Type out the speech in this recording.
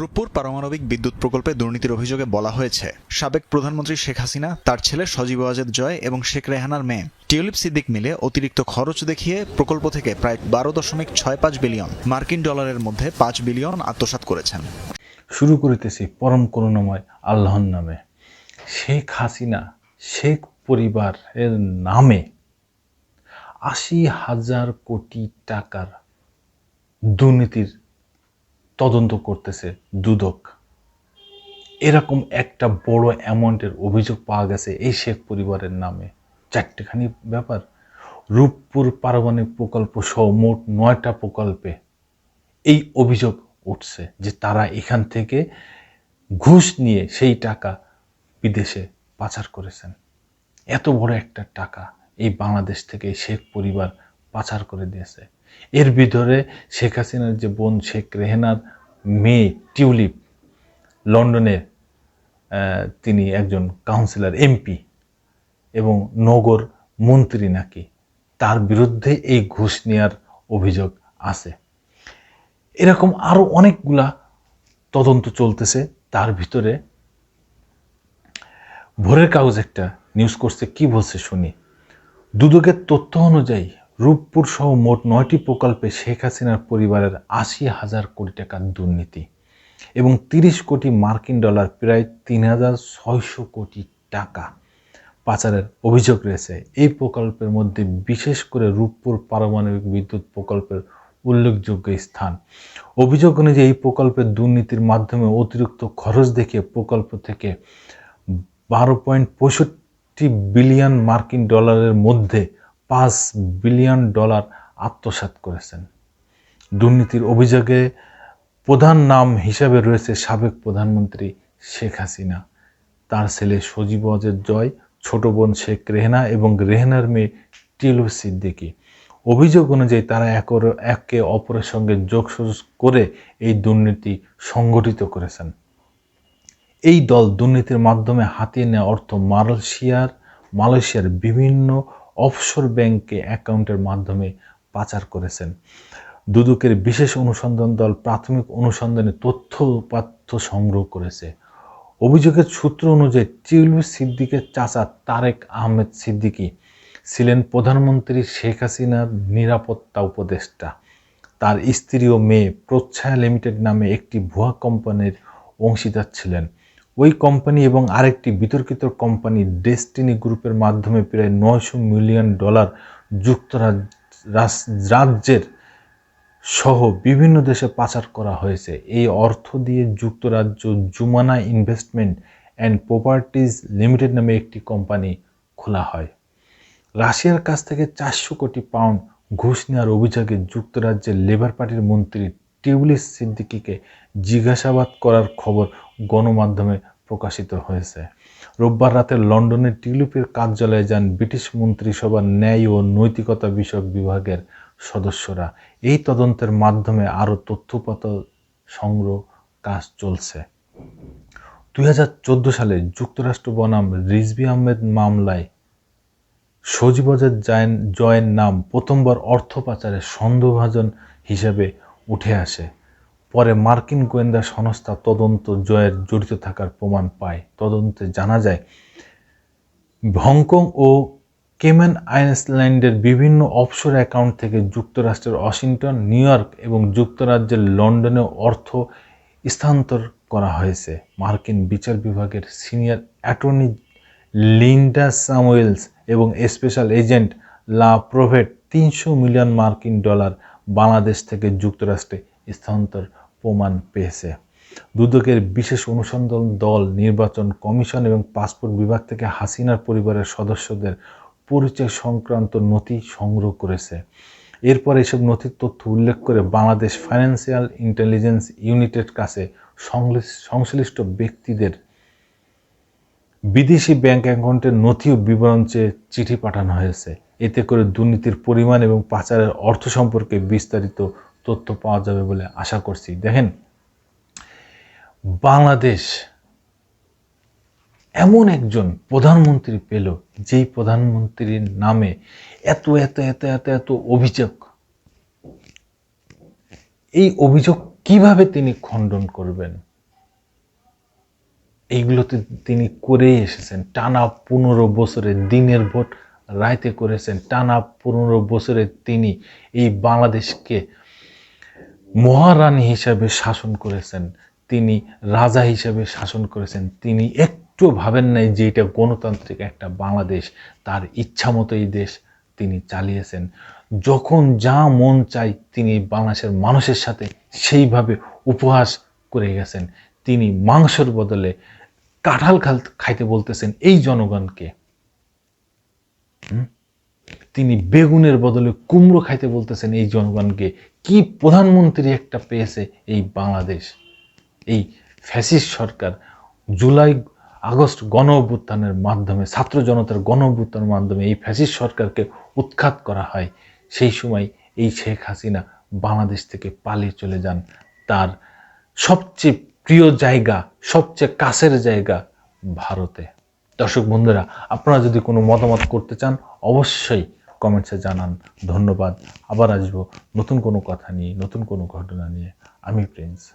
রূপপুর পারমাণবিক বিদ্যুৎ প্রকল্পে দুর্নীতির অভিযোগে বলা হয়েছে, সাবেক প্রধানমন্ত্রী শেখ হাসিনা, তার ছেলে সজীব ওয়াজেদ জয় এবং শেখ রেহানার মেয়ে। টিউলিপ সিদ্দিক মিলে অতিরিক্ত খরচ দেখিয়ে প্রকল্প থেকে প্রায় বারো দশমিক ছয় পাঁচ বিলিয়ন মার্কিন ডলারের মধ্যে পাঁচ বিলিয়ন আত্মসাৎ করেছেন। শুরু করিতেছি পরম করুণাময় আল্লাহর নামে। শেখ হাসিনা, শেখ পরিবারের নামে আশি হাজার কোটি টাকার দুর্নীতির তদন্ত করতেছে দুদক। এরকম একটা বড় অ্যামাউন্টের অভিযোগ পাওয়া গেছে এই শেখ পরিবারের নামে। চারটেখানি ব্যাপার। রূপপুর পারমাণবিক প্রকল্প সহ মোট নয়টা প্রকল্পে এই অভিযোগ উঠছে যে তারা এখান থেকে ঘুষ নিয়ে সেই টাকা বিদেশে পাচার করেছেন। এত বড় একটা টাকা এই বাংলাদেশ থেকে শেখ পরিবার পাচার করে দিয়েছে। এর ভিতরে শেখ হাসিনার যে বোন শেখ রেহেনার মেয়ে টিউলিপ লন্ডনে আহ, তিনি একজন কাউন্সিলর এমপি এবং নগর মন্ত্রী নাকি। তার বিরুদ্ধে এই ঘুষ নেওয়ার অভিযোগ আছে। এরকম আরও অনেকগুলা তদন্ত চলতেছে। তার ভিতরে ভোরের কাগজ একটা নিউজ করছে। কি বলছে শুনি। দুদকের তথ্য অনুযায়ী রূপপুর সহ মোট নয়টি প্রকল্পে শেখ হাসিনার পরিবারের আশি হাজার কোটি টাকার দুর্নীতি এবং তিরিশ কোটি মার্কিন ডলার, প্রায় তিন হাজার ছয়শো কোটি টাকা পাচারের অভিযোগ রয়েছে। এই প্রকল্পের মধ্যে বিশেষ করে রূপপুর পারমাণবিক বিদ্যুৎ প্রকল্পের উল্লেখযোগ্য স্থান। অভিযোগ অনুযায়ী এই প্রকল্পের দুর্নীতির মাধ্যমে অতিরিক্ত খরচ দেখে প্রকল্প থেকে বারো পয়েন্ট পঁয়ষট্টি বিলিয়ন মার্কিন ডলারের মধ্যে পাঁচ বিলিয়ন ডলার আত্মসাৎ করেছেন। দুর্নীতির অভিযোগে প্রধান নাম হিসাবে রয়েছে সাবেক প্রধানমন্ত্রী শেখ হাসিনা। তার ছেলে সজীব অজের জয়, ছোট বোন শেখ রেহনা এবং রেহনার মেয়ে টিলু সিদ্দিকী। অভিযোগ অনুযায়ী তারা একর, একে অপরের সঙ্গে যোগসূজ করে এই দুর্নীতি সংগঠিত করেছেন। এই দল দুর্নীতির মাধ্যমে হাতিয়ে নেওয়া অর্থ মালয়েশিয়ার মালয়েশিয়ার বিভিন্ন অফশোর ব্যাংকে অ্যাকাউন্টের মাধ্যমে পাচার করেছেন। দুদকের বিশেষ অনুসন্ধান দল প্রাথমিক অনুসন্ধানে তথ্য উপাত্য সংগ্রহ করেছে। অভিযোগের সূত্র অনুযায়ী টিউলু সিদ্দিকের চাচা তারেক আহমেদ সিদ্দিকী ছিলেন প্রধানমন্ত্রী শেখ হাসিনার নিরাপত্তা উপদেষ্টা। তার স্ত্রী ও মেয়ে প্রচ্ছায়া লিমিটেড নামে একটি ভুয়া কোম্পানির অংশীদার ছিলেন। ওই কোম্পানি এবং আরেকটি বিতর্কিত কোম্পানি ডেস্টিনি গ্রুপের মাধ্যমে প্রায় নয়শো মিলিয়ন ডলার যুক্তরাজ্য রাজ- রাজ্যের সহ বিভিন্ন দেশে পাচার করা হয়েছে। এই অর্থ দিয়ে যুক্তরাজ্য Zumana investment and properties limited নামে একটি কোম্পানি খোলা হয়। রাশিয়ার কাছ থেকে চারশো কোটি পাউন্ড ঘুষ নেওয়ার অভিযোগে যুক্তরাজ্যের লেবার পার্টির মন্ত্রী টিউলিস সিদ্দিকিকে জিজ্ঞাসাবাদ করার খবর গণমাধ্যমে প্রকাশিত হয়েছে। রোববার রাতে লন্ডনের টিউলিপের কার্যালয়ে যান ব্রিটিশ মন্ত্রিসভার ন্যায় ও নৈতিকতা বিষয়ক বিভাগের সদস্যরা। এই তদন্তের মাধ্যমে আরও তথ্যপাত সংগ্রহ কাজ চলছে। দুই হাজার চোদ্দ সালে যুক্তরাষ্ট্র বনাম রিজভি আহমেদ মামলায় সজীবজের জয়েন নাম প্রথমবার অর্থ পাচারের সন্দেহভাজন হিসেবে উঠে আসে। পরে মার্কিন গোয়েন্দা সংস্থা তদন্ত জয়ের জড়িত থাকার প্রমাণ পায়। তদন্তে জানা যায়, হংকং ও কেমেন আইসল্যান্ডের বিভিন্ন অফশোর অ্যাকাউন্ট থেকে যুক্তরাষ্ট্রের ওয়াশিংটন, নিউ ইয়র্ক এবং যুক্তরাজ্যের লন্ডনে অর্থ স্থানান্তর করা হয়েছে। মার্কিন বিচার বিভাগের সিনিয়র অ্যাটর্নি লিন্ডা স্যামুয়েলস এবং স্পেশাল এজেন্ট লা প্রভেট তিনশো মিলিয়ন মার্কিন ডলার বাংলাদেশ থেকে যুক্তরাষ্ট্রে স্থানান্তর প্রমাণ পেয়েছে। দুদকের বিশেষ অনুসন্ধান দল, নির্বাচন কমিশন এবং পাসপোর্ট বিভাগ থেকে হাসিনার পরিবারের সদস্যদের পরিচয় সংক্রান্ত নথি সংগ্রহ করেছে। এরপর এসব নথির তথ্য উল্লেখ করে বাংলাদেশ ফাইন্যান্সিয়াল ইন্টেলিজেন্স ইউনিটের কাছে সংশ্লিষ্ট- ব্যক্তিদের বিদেশি ব্যাংক অ্যাকাউন্টের নথি ও বিবরণ চেয়ে চিঠি পাঠানো হয়েছে। এতে করে দুর্নীতির পরিমাণ এবং পাচারের অর্থ সম্পর্কে বিস্তারিত তথ্য পাওয়া যাবে বলে আশা করছি। দেখেন, বাংলাদেশ এমন একজন প্রধানমন্ত্রী পেল, যেই প্রধানমন্ত্রীর নামে এত এত এত এত এত অভিযোগ। এই অভিযোগ কীভাবে তিনি খণ্ডন করবেন? এইগুলোতে তিনি করেই এসেছেন। টানা পনেরো বছরে দিনের ভোট রাইতে করেছেন। টানা পনেরো বছরে তিনি এই বাংলাদেশকে মহারানী হিসাবে শাসন করেছেন, তিনি রাজা হিসাবে শাসন করেছেন, তিনি একটু ভাবেন নাই যে এটা গণতান্ত্রিক একটা বাংলাদেশ, তার ইচ্ছা মতো এই দেশ তিনি চালিয়েছেন। যখন যা মন চাই তিনি বাংলাদেশের মানুষের সাথে সেইভাবে উপহাস করে গেছেন। তিনি মাংসের বদলে কাঁঠাল খাল খাইতে বলতেছেন, এই জনগণকে। হুম? তিনি বেগুনের বদলে কুমড়ো খাইতে বলতেছেন এই জনগণকে। কি প্রধানমন্ত্রী একটা পেয়েছে এই বাংলাদেশ? এই ফ্যাসিস্ট সরকার জুলাই আগস্ট গণ অভ্যুত্থানের মাধ্যমে, ছাত্র জনতার গণ অভ্যুত্থানের মাধ্যমে এই ফ্যাসিস্ট সরকারকে উৎখাত করা হয়। সেই সময় এই শেখ হাসিনা বাংলাদেশ থেকে পালিয়ে চলে যান। তার সবচেয়ে প্রিয় জায়গা, সবচেয়ে কাছের জায়গা ভারতে। দর্শক বন্ধুরা, আপনারা যদি কোনো মতামত করতে চান, অবশ্যই কমেন্টসে জানান, ধন্যবাদ। আবার আসব নতুন কোনো কথা নিয়ে, নতুন কোনো ঘটনা নিয়ে। আমি প্রিন্স।